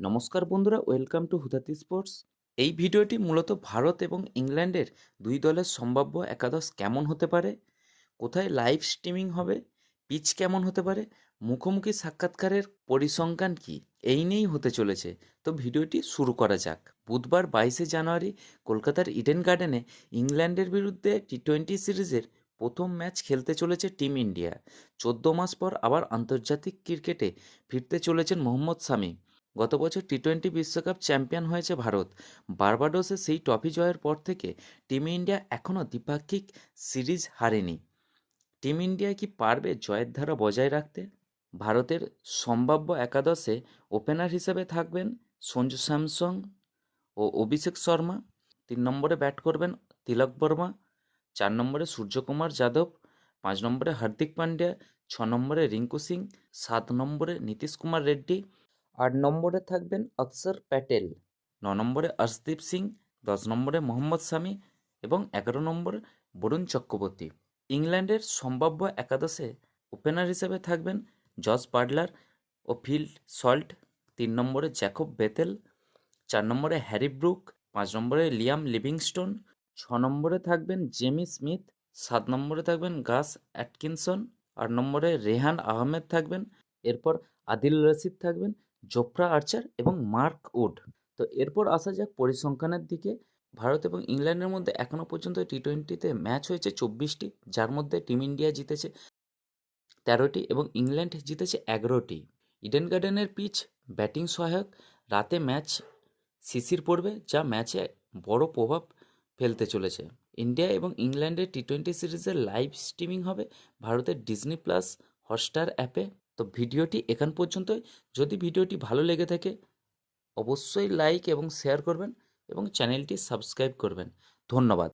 নমস্কার বন্ধুরা, welcome to হুদাতি sports. এই ভিডিওটি মূলত ভারত এবং ইংল্যান্ডের দুই দলের সম্ভাব্য একাদশ কেমন হতে পারে, কোথায় লাইভ স্ট্রিমিং হবে, পিচ কেমন হতে পারে, মুখোমুখি সাক্ষাৎকারের পরিসংখ্যান কি, এই নিয়েই হতে চলেছে। তো ভিডিওটি শুরু করা যাক। বুধবার বাইশে জানুয়ারি কলকাতার ইডেন গার্ডেনে ইংল্যান্ডের বিরুদ্ধে টি টোয়েন্টি সিরিজের প্রথম ম্যাচ খেলতে চলেছে টিম ইন্ডিয়া। চোদ্দ মাস পর আবার আন্তর্জাতিক ক্রিকেটে ফিরতে চলেছেন মোহাম্মদ শামি। গত বছর টি টোয়েন্টি বিশ্বকাপ চ্যাম্পিয়ন হয়েছে ভারত। বার্বাডোসে সেই ট্রফি জয়ের পর থেকে টিম ইন্ডিয়া এখনও দ্বিপাক্ষিক সিরিজ হারেনি। টিম ইন্ডিয়া কি পারবে জয়ের ধারা বজায় রাখতে? ভারতের সম্ভাব্য একাদশে ওপেনার হিসেবে থাকবেন সঞ্জু স্যামসং ও অভিষেক শর্মা। তিন নম্বরে ব্যাট করবেন তিলক বর্মা, চার নম্বরে সূর্যকুমার যাদব, পাঁচ নম্বরে হার্দিক পান্ডিয়া ছ নম্বরে রিঙ্কু সিং, সাত নম্বরে নীতিশ কুমার রেড্ডি আট নম্বরে থাকবেন অক্ষর প্যাটেল। ন নম্বরে অর্শদীপ সিং, দশ নম্বরে মোহাম্মদ শামি এবং এগারো নম্বরে বরুণ চক্রবর্তী। ইংল্যান্ডের সম্ভাব্য একাদশে ওপেনার হিসেবে থাকবেন জস বাটলার ও ফিল সল্ট। তিন নম্বরে জ্যাকব বেতেল, চার নম্বরে হ্যারি ব্রুক, পাঁচ নম্বরে লিয়াম লিভিংস্টোন, ছ নম্বরে থাকবেন জেমি স্মিথ, সাত নম্বরে থাকবেন গাস অ্যাটকিনসন, আট নম্বরে রেহান আহমেদ থাকবেন। এরপর আদিল রশিদ থাকবেন জোফরা আর্চার এবং মার্ক উড। তো এরপর আসা যাক পরিসংখ্যানের দিকে। ভারত এবং ইংল্যান্ডের মধ্যে এখনও পর্যন্ত টি টোয়েন্টিতে ম্যাচ হয়েছে চব্বিশটি, যার মধ্যে টিম ইন্ডিয়া জিতেছে তেরোটি এবং ইংল্যান্ড জিতেছে এগারোটি। ইডেন গার্ডেনের পিচ ব্যাটিং সহায়ক, রাতে ম্যাচ শিশির পড়বে, যা ম্যাচে বড় প্রভাব ফেলতে চলেছে। ইন্ডিয়া এবং ইংল্যান্ডের টি টোয়েন্টি সিরিজের লাইভ স্ট্রিমিং হবে ভারতের ডিজনি প্লাস হটস্টার অ্যাপে তো ভিডিওটি এখান পর্যন্তই। যদি ভিডিওটি ভালো লেগে থাকে, অবশ্যই লাইক এবং শেয়ার করবেন এবং চ্যানেলটি সাবস্ক্রাইব করবেন। ধন্যবাদ।